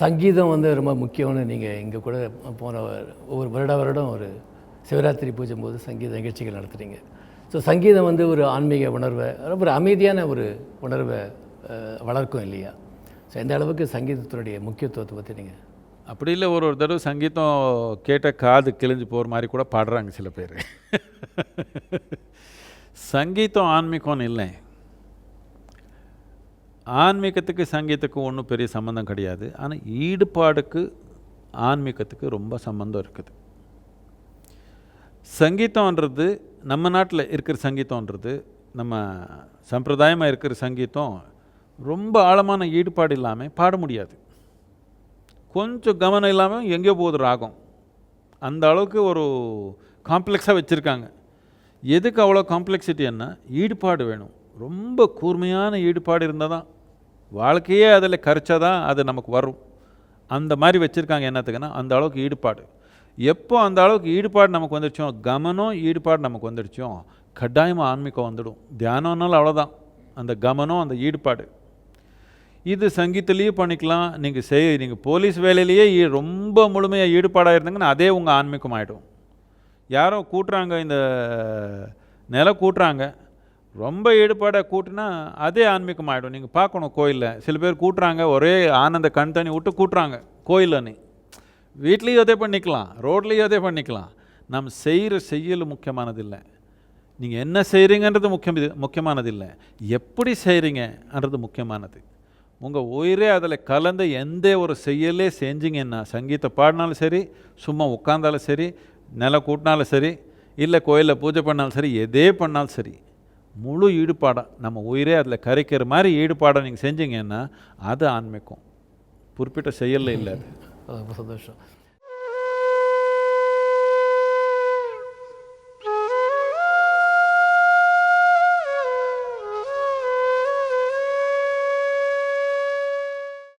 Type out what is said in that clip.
சங்கீதம் வந்து ரொம்ப முக்கியம்னு நீங்கள் இங்கே கூட போன ஒவ்வொரு வருட வருடம் ஒரு சிவராத்திரி பூஜை போது சங்கீத நிகழ்ச்சிகள் நடத்துகிறீங்க ஸோ சங்கீதம் வந்து ஒரு ஆன்மீக உணர்வை ரொம்ப ஒரு அமைதியான ஒரு உணர்வை வளர்க்கும் இல்லையா? ஸோ எந்த அளவுக்கு சங்கீதத்தினுடைய முக்கியத்துவத்தை பற்றி நீங்கள் அப்படி இல்லை ஒரு ஒரு தடவை சங்கீதம் கேட்ட காது கிழிஞ்சு போகிற மாதிரி கூட பாடுறாங்க சில பேர். சங்கீதம் ஆன்மீகம்னு இல்லை. ஆன்மீகத்துக்கு சங்கீதத்துக்கும் ஒன்றும் பெரிய சம்மந்தம் கிடையாது. ஆனால் ஈடுபாடுக்கு ஆன்மீகத்துக்கு ரொம்ப சம்மந்தம் இருக்குது. சங்கீதம்ன்றது நம்ம நாட்டில் இருக்கிற சங்கீதம்ன்றது நம்ம சம்பிரதாயமாக இருக்கிற சங்கீதம் ரொம்ப ஆழமான ஈடுபாடு இல்லாமல் பாட முடியாது. கொஞ்சம் கவனம் இல்லாமல் எங்கேயோ போகுது ராகம். அந்த அளவுக்கு ஒரு காம்ப்ளெக்ஸாக வச்சுருக்காங்க. எதுக்கு அவ்வளோ காம்ப்ளெக்சிட்டி என்ன ஈடுபாடு வேணும். ரொம்ப கூர்மையான ஈடுபாடு இருந்தால் தான் வாழ்க்கையே அதில் கரைச்சா தான் அது நமக்கு வரும். அந்த மாதிரி வச்சுருக்காங்க என்னத்துக்குன்னா அந்த அளவுக்கு ஈடுபாடு. எப்போ அந்த அளவுக்கு ஈடுபாடு நமக்கு வந்துடுச்சோ கமனம் ஈடுபாடு நமக்கு வந்துடுச்சோ கட்டாயமாக ஆன்மீகம் வந்துடும். தியானம்னாலும் அவ்வளோதான் அந்த கமனம் அந்த ஈடுபாடு. இது சங்கீதத்துலேயும் பண்ணிக்கலாம். நீங்கள் செய் நீங்கள் போலீஸ் வேலையிலேயே ரொம்ப முழுமையாக ஈடுபாடாக இருந்தீங்கன்னா அதே உங்கள் ஆன்மீகம் ஆகிடும் யாரோ கூட்டுறாங்க இந்த நில கூட்டுறாங்க. ரொம்ப ஈடுபாடாக கூட்டினா அதே ஆன்மீகம் ஆகிடும் நீங்கள் பார்க்கணும் கோயிலில். சில பேர் கூட்டுறாங்க ஒரே ஆனந்த கண் தண்ணி விட்டு கூட்டுறாங்க கோயிலன்னு வீட்லேயும் அதே பண்ணிக்கலாம் ரோட்லேயும் அதே பண்ணிக்கலாம். நம்ம செய்கிற செய்யல் முக்கியமானதில்லை. நீங்கள் என்ன செய்கிறீங்கன்றது முக்கியம் இது முக்கியமானதில்லை. எப்படி செய்கிறீங்கன்றது முக்கியமானது. உங்கள் உயிரே அதில் கலந்து எந்த ஒரு செயலே செஞ்சீங்கன்னா சங்கீதம் பாடினாலும் சரி சும்மா உட்காந்தாலும் சரி நில கூட்டினாலும் சரி இல்லை கோயிலில் பூஜை பண்ணாலும் சரி எதே பண்ணாலும் சரி முழு ஈடுபாடாக நம்ம உயிரே அதில் கரைக்கிற மாதிரி ஈடுபாடை நீங்கள் செஞ்சீங்கன்னா அது ஆன்மீகம். குறிப்பிட்ட செயலில் இல்லை அது. ரொம்ப சந்தோஷம்.